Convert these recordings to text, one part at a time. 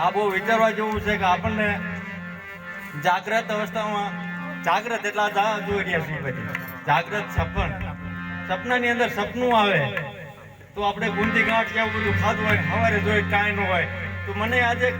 આ બહુ વિચારવા જેવું છે કે આપણને જાગ્રત અવસ્થામાં, જાગ્રત એટલા જોઈ રહ્યા છીએ બધી. જાગ્રત સપન. સપનાની અંદર સપનું આવે. તો આપણે ગુંદી ગાંઠ કેવું બધું ખાધું હોય, સવારે જોઈ કાંઈ ન હોય. તો મને આજે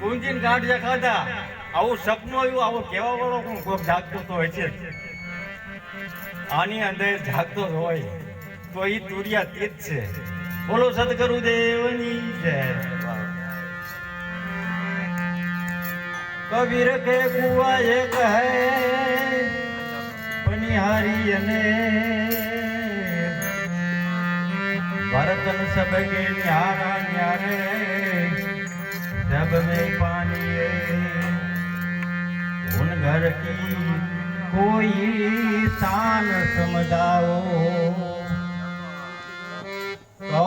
ગુંજીને ગાંઠ જે ખાધા, આવું સપનું આવ્યું, આવો કહેવા વાળો પણ કોક જાગતો તો હોય છે આની અંદર જાગતો હોય. તો એ તુરિયા તે જ છે. બોલો સદગુરુ દેવની જય. કબીર કે કુવા એ કહે, પનિહારી અને ભરતન સબગે ન્યારા ન્યારે જબ મે પાનીએ ઉન ઘર કી કોઈ સાન સમજાવો. તો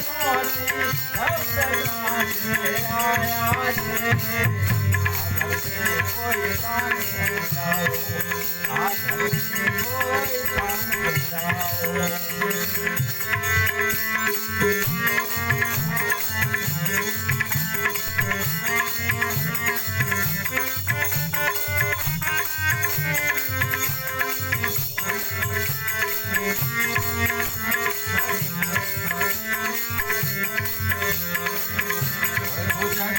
એટલે સૂર સાથે ઘરે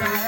એટલે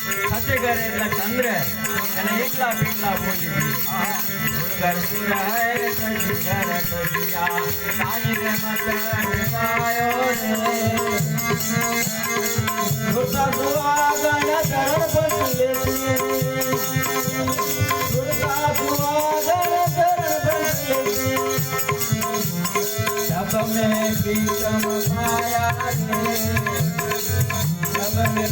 હે સજી ઘર તોજિયા સાઈ રે મત ગાયો રે દુર્ગા સુવાગન I'm